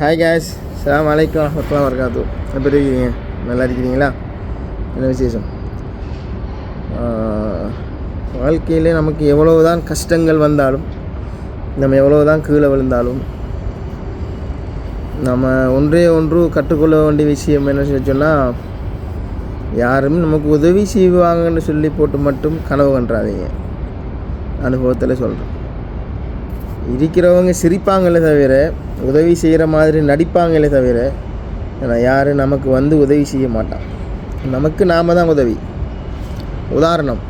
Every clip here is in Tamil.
ஹாய் கேஸ் சலாம் வலைக்கம் வரமத்துலாம் வரகாத்து எப்படி இருக்கீங்க நல்லா இருக்கிறீங்களா என்ன விசேஷம் வாழ்க்கையில் நமக்கு எவ்வளவு தான் கஷ்டங்கள் வந்தாலும் நம்ம எவ்வளவு தான் கீழே விழுந்தாலும் நம்ம ஒன்றே ஒன்று கற்றுக்கொள்ள வேண்டிய விஷயம் என்ன சொல்லி சொன்னால் யாரும் நமக்கு உதவி செய்வாங்கன்னு சொல்லி போட்டு மட்டும் கனவு கன்றாதீங்க அனுபவத்தில் சொல்கிறேன் இருக்கிறவங்க சிரிப்பாங்களே தவிர உதவி செய்கிற மாதிரி நடிப்பாங்களே தவிர ஆனால் யாரும் நமக்கு வந்து உதவி செய்ய மாட்டான் நமக்கு நாம தான் உதவி. உதாரணம்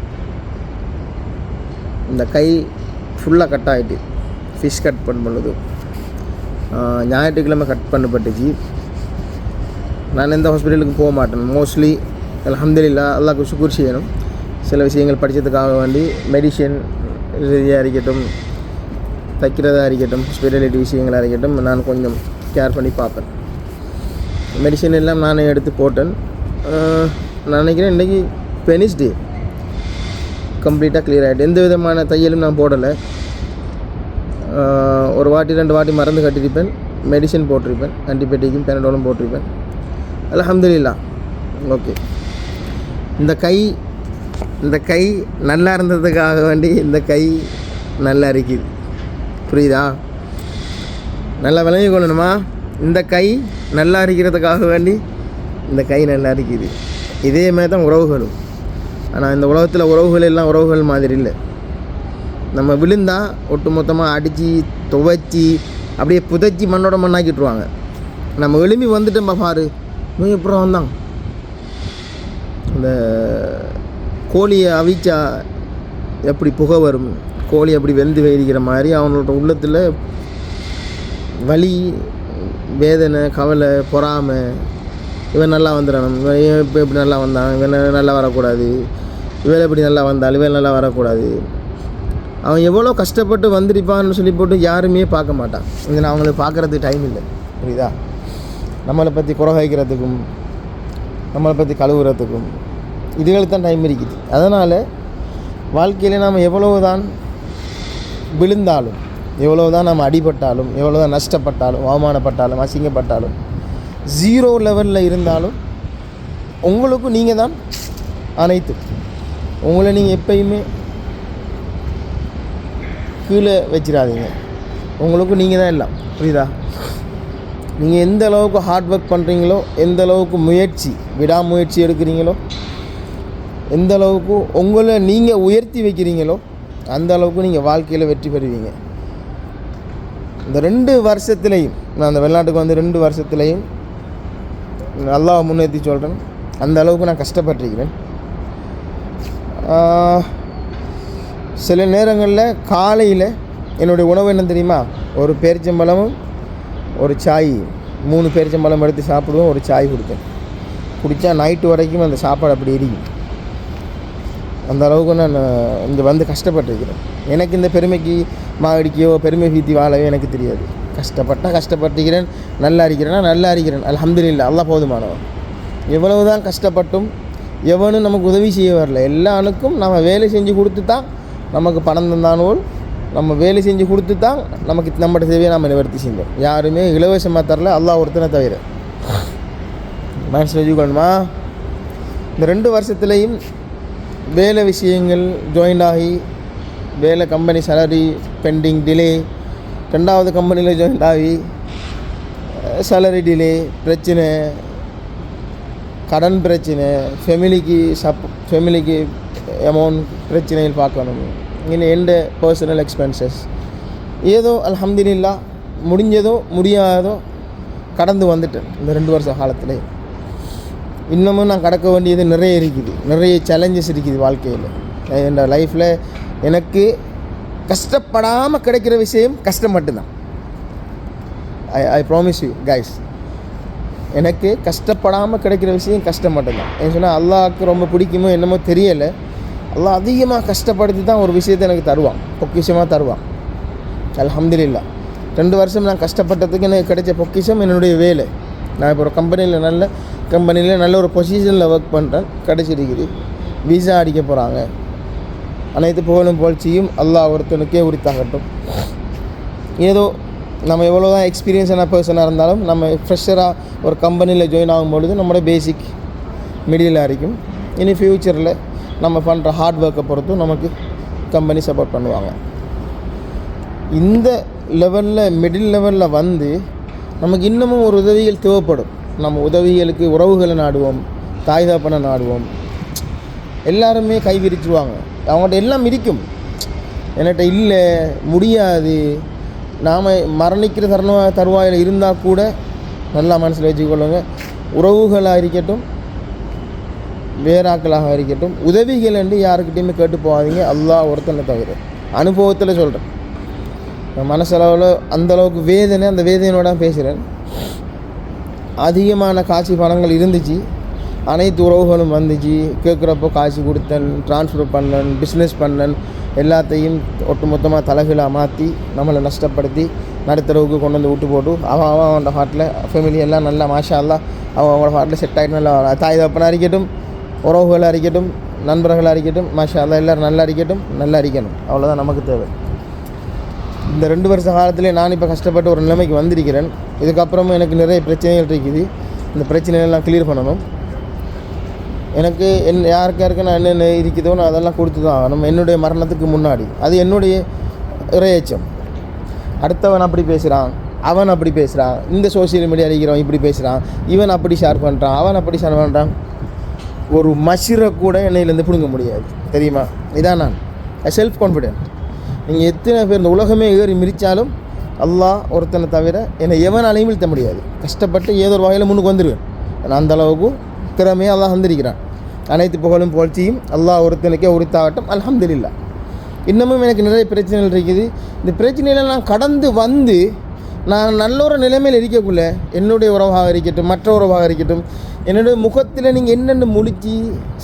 இந்த கை ஃபுல்லாக கட் ஆகிட்டு ஃபிஷ் கட் பண்ணும்பொழுது ஞாயிற்றுக்கிழமை கட் பண்ணப்பட்டுச்சு. நான் எந்த ஹாஸ்பிட்டலுக்கும் போக மாட்டேன். மோஸ்ட்லி அலமதுல்லா அல்லாஹ்க்கு சுக்குர் செய்யணும். சில விஷயங்கள் படித்ததுக்காக வேண்டி மெடிஷன் ரீதியாக இருக்கட்டும். தைக்கிறதா இருக்கட்டும் ஸ்பெஷாலிட்டி விஷயங்களாக இருக்கட்டும் நான் கொஞ்சம் கேர் பண்ணி பார்ப்பேன். மெடிசன் எல்லாம் நானே எடுத்து போட்டேன். நான் நினைக்கிறேன் இன்றைக்கி பெனிஸ் டே கம்ப்ளீட்டாக clear ஆகிட்டு எந்த விதமான தையலும் நான் போடலை. ஒரு வாட்டி ரெண்டு வாட்டி மருந்து கட்டியிருப்பேன். மெடிசன் போட்டிருப்பேன். ஆன்டிபயோட்டிக்கும் பேனடோலும் போட்டிருப்பேன். அல்ஹம்துலில்லா. ஓகே. இந்த கை இந்த கை நல்லா இருந்ததுக்காக வேண்டி இந்த கை நல்லா இருக்குது. புரியுதா? நல்லா விளங்கி கொள்ளணுமா? இந்த கை நல்லா இருக்கிறதுக்காக வேண்டி இந்த கை நல்லா இருக்குது. இதே மாதிரி தான் உறவுகளும். ஆனால் இந்த உலகத்தில் உறவுகள் எல்லாம் உறவுகள் மாதிரி இல்லை. நம்ம விழுந்தால் ஒட்டு மொத்தமாக அடித்து துவைச்சி அப்படியே புதைச்சி மண்ணோட மண்ணாக்கிட்டுருவாங்க. நம்ம எழுமி வந்துட்டோம்பா பாரு. நீ எப்படி வந்தான்? இந்த கோழியை அவிச்சா எப்படி புகை வரும்? கோழி அப்படி வெந்து வேடிக்கிற மாதிரி அவனோட உள்ளத்தில் வலி வேதனை கவலை பொறாமை இவன் நல்லா வந்துடணும். இவன் இப்போ இப்படி நல்லா வந்தான் இவன் நல்லா வரக்கூடாது. இவன் இப்படி நல்லா வந்தாள் இவன் நல்லா வரக்கூடாது. அவன் எவ்வளோ கஷ்டப்பட்டு வந்திருப்பான்னு சொல்லி போட்டு யாருமே பார்க்க மாட்டான். இங்கே நான் அவங்களை பார்க்குறதுக்கு டைம் இல்லை. புரியுதா? நம்மளை பற்றி குறைகைக்கிறதுக்கும் நம்மளை பற்றி கழுவுறதுக்கும் இதுகளுக்கு தான் டைம் இருக்குது. அதனால் வாழ்க்கையில் நாம் எவ்வளவு தான் விழுந்தாலும் எவ்வளோ தான் நம்ம அடிபட்டாலும் எவ்வளோ தான் நஷ்டப்பட்டாலும் அவமானப்பட்டாலும் அசிங்கப்பட்டாலும் ஜீரோ லெவலில் இருந்தாலும் உங்களுக்கும் நீங்கள் தான் அனைத்து. உங்களை நீங்கள் எப்பயுமே கீழே வச்சிடாதீங்க. உங்களுக்கும் நீங்கள் தான் எல்லாம். புரியுதா? நீங்கள் எந்த அளவுக்கு ஹார்ட் ஒர்க் பண்ணுறீங்களோ எந்த அளவுக்கு முயற்சி விடாமுயற்சி எடுக்கிறீங்களோ எந்த அளவுக்கு உங்களை நீங்கள் உயர்த்தி வைக்கிறீங்களோ அந்த அளவுக்கு நீங்கள் வாழ்க்கையில் வெற்றி பெறுவீங்க. இந்த ரெண்டு வருஷத்துலேயும் நான் அந்த வெளிநாட்டுக்கு வந்து ரெண்டு வருஷத்துலேயும் நல்லா முன்னேற்றி சொல்கிறேன் அந்த அளவுக்கு நான் கஷ்டப்பட்டிருக்கிறேன். சில நேரங்களில் காலையில் என்னுடைய உணவு என்ன தெரியுமா? ஒரு பேரிச்சம்பழமும் ஒரு சாய் மூணு பேரிச்சம்பழம் எடுத்து சாப்பிடுவோம் ஒரு சாய் கொடுத்தேன் குடித்தா நைட்டு வரைக்கும் அந்த சாப்பாடு அப்படி இருக்கும் அந்த அளவுக்கு நான் இங்கே வந்து கஷ்டப்பட்டிருக்கிறேன் எனக்கு இந்த பெருமைக்கு மாவடிக்கையோ பெருமை பீத்தி வாழவே எனக்கு தெரியாது. கஷ்டப்பட்டால் கஷ்டப்பட்டுக்கிறேன் நல்லா இருக்கிறேன்னா நல்லா இருக்கிறேன். அலமதுல்ல அல்லா போதுமானவன். எவ்வளவு தான் கஷ்டப்பட்டும் எவனும் நமக்கு உதவி செய்ய வரல. எல்லாருக்கும் நம்ம வேலை செஞ்சு கொடுத்து தான் நமக்கு பணம் தந்தானோல் நம்ம வேலை செஞ்சு கொடுத்து தான் நமக்கு நம்மளோட தேவையை நம்ம நிவர்த்தி செஞ்சோம் யாருமே இலவசமாக தரல அல்லா ஒருத்தனை தவிர. மனசில் வச்சுக்கணுமா இந்த ரெண்டு வருஷத்துலேயும் வேலை விஷயங்கள் ஜாயின் ஆகி வேலை கம்பெனி சேலரி பெண்டிங் டிலே ரெண்டாவது கம்பெனியில் ஜாயின் ஆகி சேலரி டிலே பிரச்சனை கடன் பிரச்சனை ஃபெமிலிக்கு சப் ஃபெமிலிக்கு அமௌண்ட் பிரச்சனைகள் பார்க்கணும். இங்கே எந்த பர்சனல் எக்ஸ்பென்சஸ் ஏதோ அலமதுல்லா முடிஞ்சதோ முடியாதோ கடந்து வந்துட்டேன். இந்த ரெண்டு வருஷ காலத்தில். இன்னமும் நான் கடக்க வேண்டியது நிறைய இருக்குது. நிறைய சேலஞ்சஸ் இருக்குது வாழ்க்கையில். என்னோட லைஃப்பில் எனக்கு கஷ்டப்படாமல் கிடைக்கிற விஷயம் கஷ்டம் மட்டும்தான். I I promise you guys எனக்கு கஷ்டப்படாமல் கிடைக்கிற விஷயம் கஷ்டம் மட்டும்தான். ஏன் சொன்னால் அல்லாவுக்கு ரொம்ப பிடிக்குமோ என்னமோ தெரியலை. அல்லாஹ் அதிகமாக கஷ்டப்படுத்தி தான் ஒரு விஷயத்தை எனக்கு தருவான். பொக்கிஷமாக தருவான். அலமதுல்லா ரெண்டு வருஷம் நான் கஷ்டப்பட்டதுக்கு எனக்கு கிடைச்ச பொக்கிஷம் என்னுடைய வேலை. நான் இப்போ ஒரு கம்பெனியில் நல்ல கம்பெனியில் நல்ல ஒரு பொசிஷனில் ஒர்க் பண்ணுறேன் கிடச்சிருக்குது விசா அடிக்க போகிறாங்க அனைத்து புகழும் புகழ்ச்சியும் அல்லா ஒருத்தனுக்கே உரித்தாகட்டும் ஏதோ நம்ம எவ்வளோ தான் எக்ஸ்பீரியன்ஸான பர்சனாக இருந்தாலும் நம்ம ஃப்ரெஷராக ஒரு கம்பெனியில் ஜாயின் ஆகும்பொழுது நம்மளோட பேசிக் மிடிலாக இருக்கும் இனி ஃப்யூச்சரில் நம்ம பண்ணுற ஹார்ட் ஒர்க்கை பொறுத்தும் நமக்கு கம்பெனி சப்போர்ட் பண்ணுவாங்க. இந்த லெவலில் மிடில் லெவலில் வந்து நமக்கு இன்னமும் ஒரு உதவிகள் தேவைப்படும். நம்ம உதவிகளுக்கு உறவுகளை நாடுவோம் தாய் தாப்பனை நாடுவோம். எல்லாருமே கை விரிச்சுருவாங்க. அவங்கள்ட்ட எல்லாம் இருக்கும். என்கிட்ட இல்லை முடியாது. நாம் மரணிக்கிற தருண தருவாயில் இருந்தால் கூட நல்லா மனசில் வச்சுக்கொள்ளுங்க. உறவுகளாக இருக்கட்டும் வேறாக்களாக இருக்கட்டும் உதவிகள் என்று யாருக்கிட்டையுமே கேட்டு போகாதீங்க. அல்லா ஒருத்தனை தவிர. அனுபவத்தில் சொல்கிறேன் மனசளவில் அந்தளவுக்கு வேதனை அந்த வேதனையோட தான் பேசுகிறேன் அதிகமான காட்சி பணங்கள் இருந்துச்சு. அனைத்து உறவுகளும் வந்துச்சு. கேட்குறப்போ காசு கொடுத்தேன் ட்ரான்ஸ்ஃபர் பண்ணேன் பிஸ்னஸ் பண்ணேன். எல்லாத்தையும் ஒட்டுமொத்தமாக தலைகளாக மாற்றி நம்மளை நஷ்டப்படுத்தி நடுத்தரவுக்கு கொண்டு வந்து விட்டு போட்டு அவன் அவன் அவனோட ஹாட்டில் ஃபேமிலி எல்லாம் நல்லா மாஷாலாம் அவன் அவனோட ஹாட்டில் செட் ஆகிட்டு நல்லா தாய் தப்பனாக இருக்கட்டும் உறவுகளாக இருக்கட்டும் நண்பர்களாக இருக்கட்டும் மாஷா எல்லோரும் நல்லா இருக்கட்டும் நல்லா இருக்கணும். அவ்வளோதான் நமக்கு தேவை. இந்த ரெண்டு வருஷ காலத்திலே நான் இப்போ கஷ்டப்பட்டு ஒரு நிலைமைக்கு வந்திருக்கிறேன். இதுக்கப்புறமும் எனக்கு நிறைய பிரச்சனைகள் இருக்குது. இந்த பிரச்சனைகள்லாம் கிளியர் பண்ணணும். எனக்கு என் யாருக்கு யாருக்கு நான் என்னென்ன இருக்குதோ நான் அதெல்லாம் கொடுத்து தான் ஆகணும். என்னுடைய மரணத்துக்கு முன்னாடி. அது என்னுடைய இறையச்சம் அடுத்தவன் அப்படி பேசுகிறான் அவன் அப்படி பேசுகிறான் இந்த சோஷியல் மீடியா இருக்கிறவன் இப்படி பேசுகிறான் இவன் அப்படி ஷேர் பண்ணுறான் அவன் அப்படி ஷேர் பண்ணுறான் ஒரு மஷிரை கூட என்னையிலேருந்து பிடுங்க முடியாது. தெரியுமா? இதான் நான். செல்ஃப் கான்ஃபிடென்ட் நீங்கள் எத்தனை பேர் இந்த உலகமே ஏறி மிரித்தாலும் அல்லாஹ் ஒருத்தனை தவிர என்னை எவனாலையும் வீழ்த்த முடியாது. கஷ்டப்பட்டு ஏதோ ஒரு வகையில் முன்னுக்கு வந்துடுவேன் நான் அந்த அளவுக்கு திறமையாக அல்லாஹ் வந்திருக்கிறான் அனைத்து புகழும் புகழ்ச்சியும் அல்லாஹ் ஒருத்தனுக்கே உரித்தாகட்டும். அலமதுல்லா இன்னமும் எனக்கு நிறைய பிரச்சனைகள் இருக்குது. இந்த பிரச்சனைகளை நான் கடந்து வந்து நான் நல்ல ஒரு நிலைமையில் இருக்கக்குள்ள என்னுடைய உறவாக இருக்கட்டும் மற்ற உறவாக இருக்கட்டும் என்னுடைய முகத்தில் நீங்கள் என்னென்ன முழிச்சு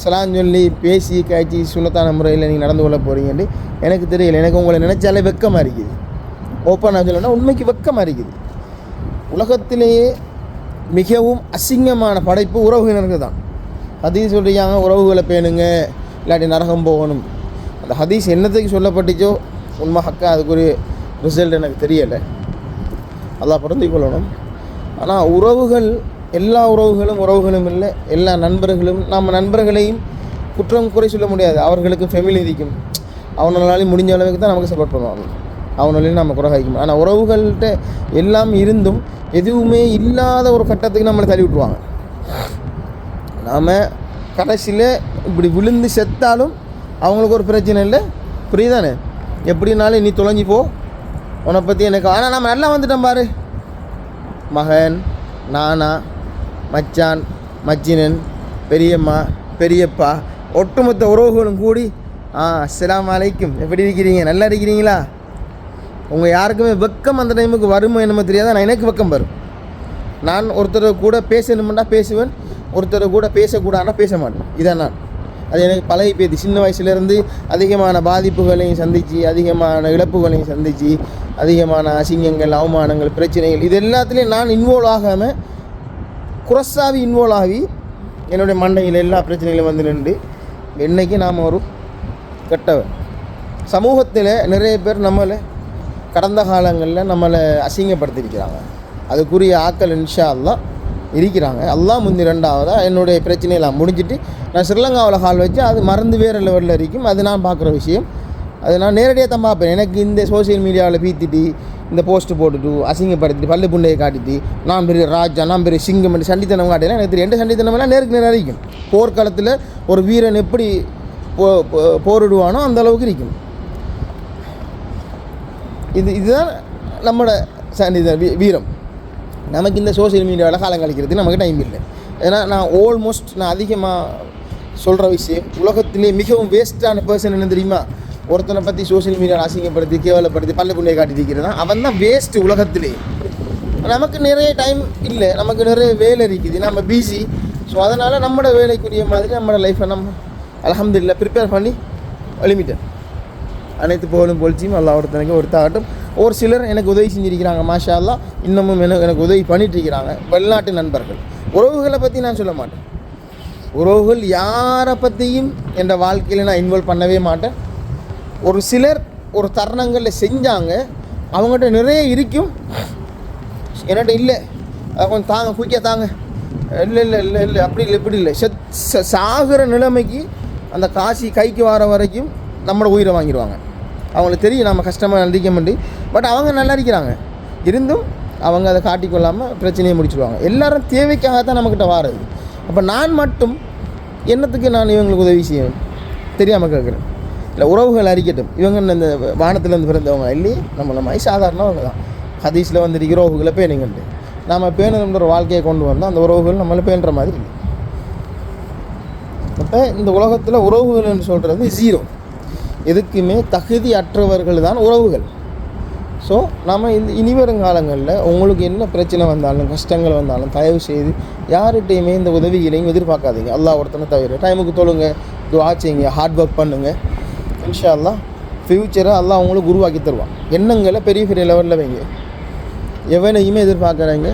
சலான் சொல்லி பேசி காய்ச்சி சுனத்தான முறையில் நீங்கள் நடந்து கொள்ள போகிறீங்கன்னு எனக்கு தெரியல. எனக்கு உங்களை நினச்சாலே வெக்கமாக இருக்குது. ஓப்பனாக சொல்லணும்னா உண்மைக்கு வெக்கமாக இருக்குது. உலகத்திலேயே மிகவும் அசிங்கமான படைப்பு உறவுகளுக்கு தான். ஹதீஸ் சொல்கிறாங்க உறவுகளை பேணுங்க இல்லாட்டி நரகம் போகணும். அந்த ஹதீஸ் என்னத்துக்கு சொல்லப்பட்டுச்சோ உண்மை ஹக்கா அதுக்கு ஒரு ரிசல்ட் எனக்கு தெரியலை. அல்லாஹ் பொருந்திக் கொள்ளணும். ஆனால் உறவுகள் எல்லா உறவுகளும் உறவுகளும் இல்லை எல்லா நண்பர்களும் நம்ம நண்பர்களையும் குற்றம் குறை சொல்ல முடியாது. அவர்களுக்கு ஃபெமிலி இருக்கும் அவனாலையும் முடிஞ்ச அளவுக்கு தான் நமக்கு சப்போர்ட் பண்ணுவாங்க. அவனாலையும் நம்ம குறை ஆனால் உறவுகள்கிட்ட எல்லாம் இருந்தும் எதுவுமே இல்லாத ஒரு கட்டத்துக்கு நம்மளை தள்ளி விட்டுருவாங்க. நாம் கடைசியில் இப்படி விழுந்து செத்தாலும் அவங்களுக்கு ஒரு பிரச்சனை இல்லை. புரியுதானே? எப்படினாலும் நீ தொலைஞ்சி போ. உன்னை பற்றி எனக்கு ஆனால் நம்ம நல்லா வந்துட்டோம் பாரு. மகன் நானா மச்சான் மச்சினன் பெரியம்மா பெரியப்பா ஒட்டுமொத்த உறவுகளும் கூடி ஆ அஸ்லாம் அலைக்கும். எப்படி இருக்கிறீங்க? நல்லா இருக்கிறீங்களா? உங்கள் யாருக்குமே வெக்கம் அந்த டைமுக்கு வருமோ என்னமோ தெரியாது? நான் எனக்கு வெக்கம் வரும். நான் ஒருத்தர் கூட பேசணுமெண்டா பேசுவேன். ஒருத்தர் கூட பேசக்கூடாதுன்னா பேச மாட்டேன் இதான் நான். அது எனக்கு பழகி போயிடுது சின்ன வயசுலேருந்து அதிகமான பாதிப்புகளையும் சந்தித்து அதிகமான இழப்புகளையும் சந்தித்து அதிகமான அசிங்கங்கள் அவமானங்கள் பிரச்சனைகள் இது எல்லாத்துலேயும் நான் இன்வால்வ் ஆகாமல் குரஸாவி இன்வால்வ் ஆகி என்னுடைய மண்டையில் எல்லா பிரச்சனைகளும் வந்து நின்று என்றைக்கு நாம் ஒரு கெட்டவன். சமூகத்தில் நிறைய பேர் நம்மளை கடந்த காலங்களில் நம்மளை அசிங்கப்படுத்தியிருக்கிறாங்க. அதுக்குரிய ஆக்கள் இன்ஷா அல்லாஹ் இருக்கிறாங்க. எல்லாம் முந்தி ரெண்டாவதாக என்னுடைய பிரச்சனையெல்லாம் முடிஞ்சிட்டு நான் ஸ்ரீலங்காவில் கால் வச்சு அது மறந்து வேறு லெவலில் இருக்கும். அது நான் பார்க்குற விஷயம். அது நான் நேரடியாக தான் பார்ப்பேன். எனக்கு இந்த சோஷியல் மீடியாவில் பீத்திட்டு இந்த போஸ்ட்டு போட்டுட்டு அசிங்கப்படுத்திட்டு பல்லு புண்டையை காட்டிட்டு நான் பெரிய ராஜா நான் பெரிய சிங்கம் என்று சண்டித்தனம் காட்டினா எனக்கு தெரியும். எந்த சண்டித்தனமெல்லாம் நேருக்கு நேரம் இருக்கும். போர்க்காலத்தில் ஒரு வீரன் எப்படி போ போரிடுவானோ அந்த அளவுக்கு இருக்கும். இது இதுதான் நம்மளோட சண்டித வீ- வீரம். நமக்கு இந்த சோஷியல் மீடியாவில் காலம் கழிக்கிறதுக்கு நமக்கு டைம் இல்லை. ஏன்னா நான் ஆல்மோஸ்ட் நான் அதிகமாக சொல்கிற விஷயம் உலகத்திலே மிகவும் வேஸ்ட்டான பர்சன் என்ன தெரியுமா? ஒருத்தனை பற்றி சோஷியல் மீடியாவில் அசிங்கப்படுத்தி கேவலப்படுத்தி பல்ல புண்ணியை காட்டி இருக்கிறதா அவன் தான் வேஸ்ட்டு உலகத்திலே. நமக்கு நிறைய டைம் இல்லை. நமக்கு நிறைய வேலை இருக்குது. நம்ம பிஸி ஸோ அதனால் நம்மளோட வேலைக்குரிய மாதிரி நம்மளோட லைஃப்பை நம்ம அல்ஹம்துலில்லாஹ் ப்ரிப்பேர் பண்ணி லிமிட்டட் அனைத்து போகலும் பொழிச்சியும் எல்லா ஒருத்தனுக்கு ஒருத்தாகட்டும் ஒரு சிலர் எனக்கு உதவி செஞ்சிருக்கிறாங்க மாஷா அல்லாஹ் இன்னமும் எனக்கு எனக்கு உதவி பண்ணிட்டு இருக்கிறாங்க வெளிநாட்டு நண்பர்கள். உறவுகளை பற்றி நான் சொல்ல மாட்டேன். உறவுகள் யாரை பற்றியும் என் வாழ்க்கையில் நான் இன்வால்வ் பண்ணவே மாட்டேன். ஒரு சிலர் ஒரு தருணங்களில் செஞ்சாங்க. அவங்ககிட்ட நிறைய இருக்கும். என்கிட்ட இல்லை. அதை கொஞ்சம் தாங்க குயிக்காக தாங்க. இல்லை இல்லை இல்லை இல்லை அப்படி இல்லை இப்படி இல்லை. செத் ச- நிலைமைக்கு அந்த காசி கைக்கு வர வரைக்கும் நம்மளோட உயிரை வாங்கிடுவாங்க அவங்களுக்கு தெரியும் நம்ம கஷ்டமாக நடிக்க மாட்டி பட் அவங்க நல்லா இருக்கிறாங்க. இருந்தும் அவங்க அதை காட்டிக்கொள்ளாமல் பிரச்சனையை முடிச்சிடுவாங்க எல்லாரும் தேவைக்காக தான் நம்மக்கிட்ட வாரது. அப்போ நான் மட்டும் என்னத்துக்கு நான் இவங்களுக்கு உதவி செய்வேன்? தெரியாமல் கேட்குறேன் இல்லை உறவுகள் அறிக்கட்டும். இவங்க இந்த வானத்திலேருந்து பிறந்தவங்க இல்லையே நம்மள மாதிரி சாதாரணவங்க தான். ஹதீஸில் வந்திருக்கிற உறவுகளை பேணுங்கண்டு நாம் பேணுன்ற ஒரு வாழ்க்கையை கொண்டு வந்தால் அந்த உறவுகள் நம்மளை பேணுற மாதிரி இல்லை. அப்போ இந்த உலகத்தில் உறவுகள்னு சொல்கிறது ஜீரோ எதுக்குமே தகுதி அற்றவர்கள் தான் உறவுகள். ஸோ நாம் இந்த இனி வருங்காலங்களில் உங்களுக்கு என்ன பிரச்சனை வந்தாலும் கஷ்டங்கள் வந்தாலும் தயவு செய்து யார்கிட்டையுமே இந்த உதவிகளையும் எதிர்பார்க்காதீங்க. எல்லா ஒருத்தனை தவிர. டைமுக்கு தொழுங்க இது செய்யுங்க ஹார்ட் ஒர்க் பண்ணுங்கள் இன்ஷா அல்லாஹ் ஃப்யூச்சரை எல்லாம் உங்களுக்கு உருவாக்கி தருவான். எண்ணங்களை பெரிய பெரிய லெவலில் வைங்க. எவனையுமே எதிர்பார்க்குறாங்க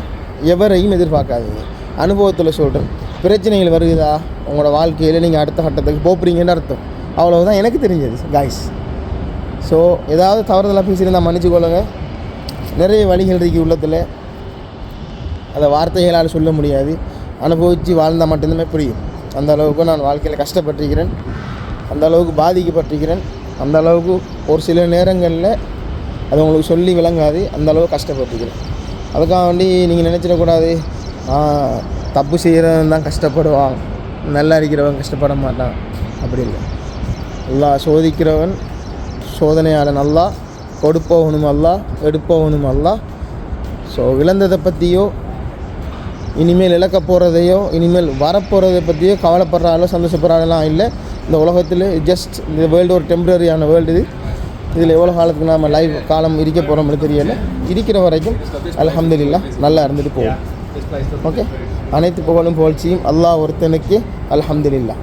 எவரையும் எதிர்பார்க்காதீங்க. அனுபவத்தில் சொல்கிறேன் பிரச்சனைகள் வருகுதா உங்களோட வாழ்க்கையில் நீங்கள் அடுத்த கட்டத்துக்கு போகிறீங்கன்னு அர்த்தம். அவ்வளவுதான் எனக்கு தெரிஞ்சது காய்ஸ் ஸோ ஏதாவது தவறுதலாக பேசியிருந்தால் மன்னிச்சுக்கொள்ளுங்க நிறைய வழிகள் இருக்கு உள்ளத்தில். அதை வார்த்தைகளால் சொல்ல முடியாது. அனுபவித்து வாழ்ந்தால் மட்டும்தான் புரியும். அந்த அளவுக்கு நான் வாழ்க்கையில் கஷ்டப்பட்டிருக்கிறேன். அந்த அளவுக்கு பாதிக்கப்பட்டிருக்கிறேன். அந்த அளவுக்கு ஒரு சில நேரங்களில் அது உங்களுக்கு சொல்லி விளங்காது. அந்த அளவுக்கு கஷ்டப்பட்டிருக்கிறேன். அதுக்காக வேண்டி நீங்கள் நினச்சிடக்கூடாது. தப்பு செய்கிறவன் தான் கஷ்டப்படுவான். நல்லா இருக்கிறவன் கஷ்டப்பட மாட்டான். அப்படி இல்லை. நல்லா சோதிக்கிறவன் சோதனையால் நல்லா கொடுப்பவனும் அல்ல எடுப்பவனும் அல்லாஹ் ஸோ விளந்ததை பற்றியோ இனிமேல் இழக்க போகிறதையோ இனிமேல் வரப்போகிறத பற்றியோ கவலைப்படுறாலோ சந்தோஷப்படுறாலாம் இல்லை. இந்த உலகத்தில் ஜஸ்ட் இந்த வேர்ல்டு ஒரு டெம்பரரியான வேர்ல்டு இது. இதில் எவ்வளோ காலத்துக்கு நாம் லைவ் காலம் இருக்க போகிறோம்னு தெரியல. இருக்கிற வரைக்கும் அல்ஹம்துலில்லாஹ் நல்லா இருந்துட்டு போகும். ஓகே அனைத்து புகழும் புகழ்ச்சியும் அல்லாஹ் ஒருத்தனுக்கு அல்ஹம்துலில்லாஹ்